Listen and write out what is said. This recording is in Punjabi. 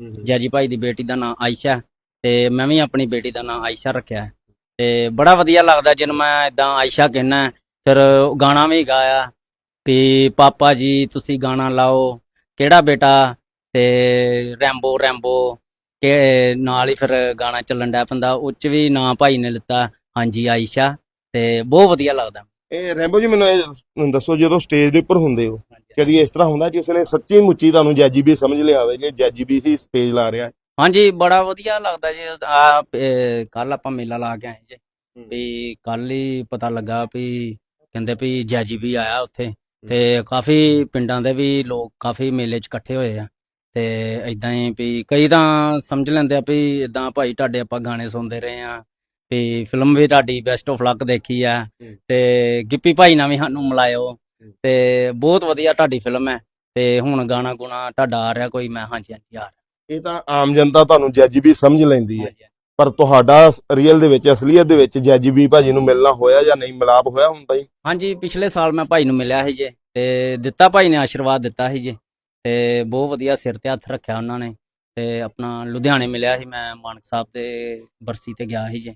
ਜੈਜੀ ਭਾਈ ਦੀ ਬੇਟੀ ਦਾ ਨਾਮ ਆਇਸ਼ਾ ਤੇ ਮੈਂ ਵੀ ਆਪਣੀ ਬੇਟੀ ਦਾ ਨਾਮ ਆਇਸ਼ਾ ਰੱਖਿਆ ਹੈ। ਤੇ ਬੜਾ ਵਧੀਆ ਲੱਗਦਾ ਜਦੋਂ ਮੈਂ ਇਦਾਂ ਆਇਸ਼ਾ ਕਹਿਣਾ ਫਿਰ ਗਾਣਾ ਵੀ ਗਾਇਆ ਕਿ ਪਾਪਾ ਜੀ ਤੁਸੀਂ ਗਾਣਾ ਲਾਓ ਕਿਹੜਾ ਬੇਟਾ? ਤੇ ਰੈਂਬੋ ਰੈਂਬੋ ਕਿ ਨਾਲ ਹੀ ਫਿਰ ਗਾਣਾ ਚੱਲਣ ਡਿਆ ਪੈਂਦਾ ਉਹ ਚ ਵੀ ਨਾਂ ਭਾਈ ਨੇ ਲਿੱਤਾ ਹਾਂਜੀ ਆਇਸ਼ਾ ਤੇ ਬਹੁਤ ਵਧੀਆ ਲੱਗਦਾ। ਇਹ ਰੈਂਬੋ ਜੀ ਮੈਨੂੰ ਇਹ ਦੱਸੋ ਜਦੋਂ ਸਟੇਜ ਦੇ ਉੱਪਰ ਹੁੰਦੇ ਹੋ ਕਦੀ ਇਸ ਤਰ੍ਹਾਂ ਹੁੰਦਾ ਜਿਸ ਨੇ ਸੱਚੀ ਮੁੱਚੀ ਤੁਹਾਨੂੰ ਜੈਜੀ ਵੀ ਸਮਝ ਲਿਆ ਹੋਵੇ ਕਿ ਜੈਜੀ ਵੀ ਹੀ ਸਟੇਜ ਲਾ ਰਿਹਾ ਹਾਂਜੀ ਬੜਾ ਵਧੀਆ ਲੱਗਦਾ ਜੀ। ਆ ਕੱਲ ਆਪਾਂ ਮੇਲਾ ਲਾ ਕੇ ਆਏ ਜੀ। ਵੀ ਕੱਲ ਹੀ ਪਤਾ ਲੱਗਾ ਵੀ ਕਹਿੰਦੇ ਵੀ ਜੈਜੀ ਵੀ ਆਇਆ ਉੱਥੇ। ਤੇ ਕਾਫੀ ਪਿੰਡਾਂ ਦੇ ਵੀ ਲੋਕ ਕਾਫੀ ਮੇਲੇ 'ਚ ਇਕੱਠੇ ਹੋਏ ਆ। ਤੇ ਇਦਾਂ ਹੀ ਵੀ ਕਈ ਤਾਂ ਸਮਝ ਲੈਂਦੇ ਆ ਵੀ ਇਦਾਂ ਭਾਈ ਤੁਹਾਡੇ ਆਪਾਂ ਗਾਣੇ ਸੁਣਦੇ ਰਹੇ ਆ। ਵੀ ਫਿਲਮ ਵੀ ਤੁਹਾਡੀ ਬੈਸਟ ਆਫ ਲੱਕ ਦੇਖੀ ਆ। ਤੇ ਗਿੱਪੀ ਭਾਈ ਨਾਲ ਵੀ ਸਾਨੂੰ ਮਿਲਾਇਓ। ਤੇ ਬਹੁਤ ਵਧੀਆ ਤੁਹਾਡੀ ਫਿਲਮ ਹੈ ਤੇ ਹੁਣ ਗਾਣਾ ਗੁਣਾ ਤੁਹਾਡਾ ਆ ਰਿਹਾ ਕੋਈ ਮੈਂ ਹਾਂਜੀ ਹਾਂਜੀ ਆ ਰਿਹਾ। ਇਹ ਤਾਂ ਆਮ ਜਨਤਾ ਤੁਹਾਨੂੰ ਜੈਜੀ ਵੀ ਸਮਝ ਲੈਂਦੀ ਹੈ। ਹਾਂਜੀ। ਪਰ ਤੁਹਾਡਾ ਰੀਅਲ ਦੇ ਵਿੱਚ ਅਸਲੀਅਤ ਦੇ ਵਿੱਚ ਜੈਜੀ ਵੀ ਭਾਜੀ ਨੂੰ ਮਿਲਣਾ ਹੋਇਆ ਜਾਂ ਨਹੀਂ ਮਿਲਾਪ ਹੋਇਆ ਹੁੰਦਾ ਜੀ ਹਾਂਜੀ ਪਿਛਲੇ ਸਾਲ ਮੈਂ ਭਾਈ ਨੂੰ ਮਿਲਿਆ ਸੀ ਜੇ ਤੇ ਦਿੱਤਾ ਭਾਈ ਨੇ ਆਸ਼ੀਰਵਾਦ ਦਿੱਤਾ ਸੀ ਜੇ ਤੇ ਬਹੁਤ ਵਧੀਆ ਸਿਰ ਤੇ ਹੱਥ ਰੱਖਿਆ ਉਹਨਾਂ ਨੇ ਤੇ ਆਪਣਾ ਲੁਧਿਆਣੇ ਮਿਲਿਆ ਸੀ ਮੈਂ ਮਾਨਕ ਸਾਹਿਬ ਦੇ ਬਰਸੀ ਤੇ ਗਿਆ ਸੀ ਜੇ।